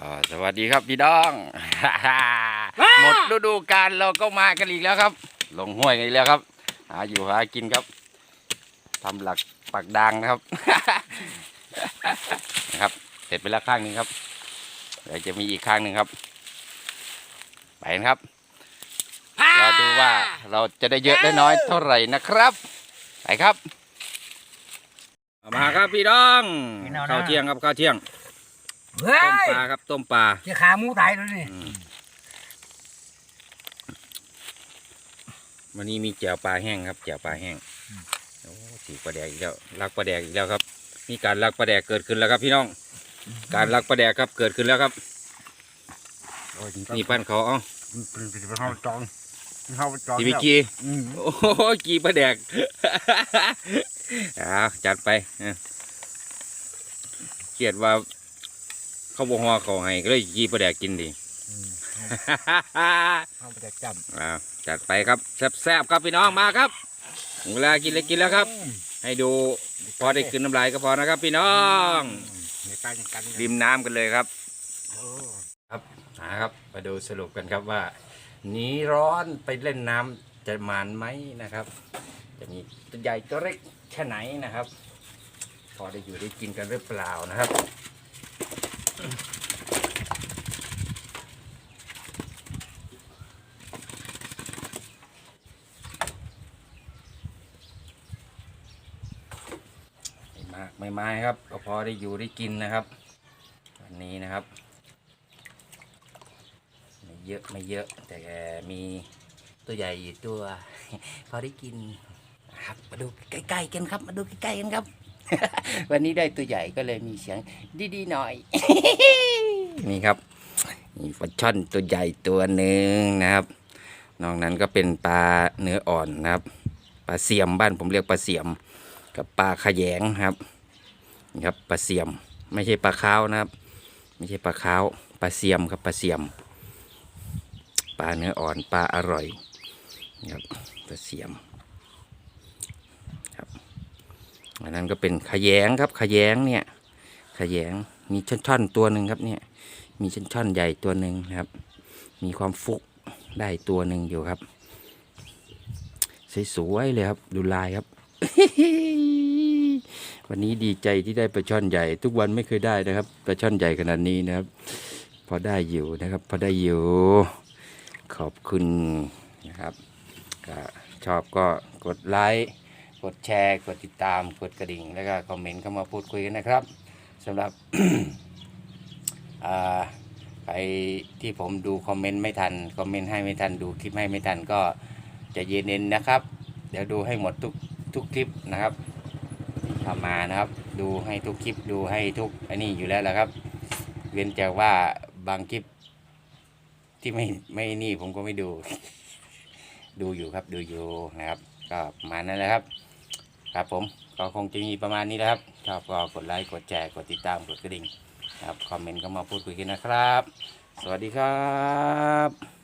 อ่าสวัสดีครับพี่น้อง หมดฤดูกาลเราก็มากันอีกแล้วครับ ลงห้วยกันอีกแล้วครับ หาอยู่หากินครับทำหลักปักดางนะครับ นะครับ เสร็จไปแล้วข้างหนึ่งครับเดี๋ยวจะมีอีกข้างหนึ่งครับ ไปนะครับรอดูว่าเราจะได้เยอะได้น้อยเท่าไหร่นะครับ ไปครับ มาครับพี่น้องพี่น้องนะข้าวเที่ยงครับข้าวเที่ยง เฮ้ต้มยปลาครับต้มปลาจะขาหมูตายแล้วนี่อืมวันนี้มีแจ่วปลาแห้งครับแจ่วปลาแห้งโอ้สีปลาแดกอีกแล้วลักปลาแดกอีกแล้วครับ มีการลักปลาแดกเกิดขึ้นแล้วครับพี่น้อง การลักปลาแดกครับเกิดขึ้นแล้วครับนี่ปั้นเขาเอ้าเป็นเป็นเป็นห้องจองเป็นห้องจองทีวิกี อืมโอ้โหกีปลาแดก อ้าวจัดไปเออเกียดว่า เขาบอฮอเขาให้ก็เลยกีปลาแดกกินดีห้องประจำอ้าวจัดไปครับแซ่บๆครับพี่น้องมาครับถึงเวลากินเลยกินแล้วครับ ให้ดูพอได้คืนน้ำลายก็พอนะครับ พี่น้องในการกันริมน้ำกันเลยครับโอ้ครับนะครับมาดูสรุปกันครับว่าหนีร้อนไปเล่นน้ำจะมานไหมนะครับ จะมีตัวใหญ่ตัวเล็กแค่ไหนนะครับ พอได้อยู่ได้กินกันหรือเปล่านะครับไม่มากไม่ไม้ครับ ก็พอได้อยู่ได้กินนะครับ วันนี้นะครับ ไม่เยอะไม่เยอะ แต่มีตัวใหญ่อยู่ตัว พอได้กินนะครับมาดูใกล้ๆกันครับ มาดูใกล้ๆกันครับ วันนี้ได้ตัวใหญ่ก็เลยมีเสียงดีๆหน่อย นี่ครับมีปลาช่อนตัวใหญ่ตัวหนึ่งนะครับ นอกนั้นก็เป็นปลาเนื้ออ่อนนะครับ ปลาเสียมบ้านผมเรียกปลาเสียม กับปลาขยงครับ นี่ครับปลาเสียม ไม่ใช่ปลาข้าวนะครับ ไม่ใช่ปลาข้าวปลาเสียมครับปลาเสียม ปลาเนื้ออ่อนปลาอร่อยนะครับปลาเสียมครับ อันนั้นก็เป็นขยงครับขยงเนี่ยขยงมีช่อนๆตัวหนึ่งครับเนี่ยมีช่อนๆใหญ่ตัวหนึ่งครับ มีความฟุกได้ตัวหนึ่งอยู่ครับสวยๆเลยครับ ดูลายครับ วันนี้ดีใจที่ได้ปลาช่อนใหญ่ ทุกวันไม่เคยได้นะครับปลาช่อนใหญ่ขนาดนี้นะครับ พอได้อยู่นะครับ พอได้อยู่ ขอบคุณนะครับชอบก็กดไลค์ กดแชร์ กดติดตาม กดกระดิ่ง แล้วก็คอมเมนต์เข้ามาพูดคุยกันนะครับสำหรับใครที่ผมดูคอมเมนต์ไม่ทัน คอมเมนต์ให้ไม่ทัน ดูคลิปให้ไม่ทันก็จะเย็นๆนนะครับ เดี๋ยวดูให้หมดทุกทุกคลิปนะครับที่เข้ามานะครับ ดูให้ทุกคลิป ดูให้ทุกอันนี้อยู่แล้วแหละครับ เว้นแต่ว่าบางคลิปที่ไม่ไม่นี่ผมก็ไม่ดู ดูอยู่ครับดูอยู่นะครับ ก็ประมาณนั้นแหละครับ ครับผมก็คงจะมีประมาณนี้นะครับชอบก็กดไลค์กดแชร์กดติดตามกดกระดิ่งครับคอมเมนต์ก็มาพูดคุยกันนะครับ สวัสดีครับ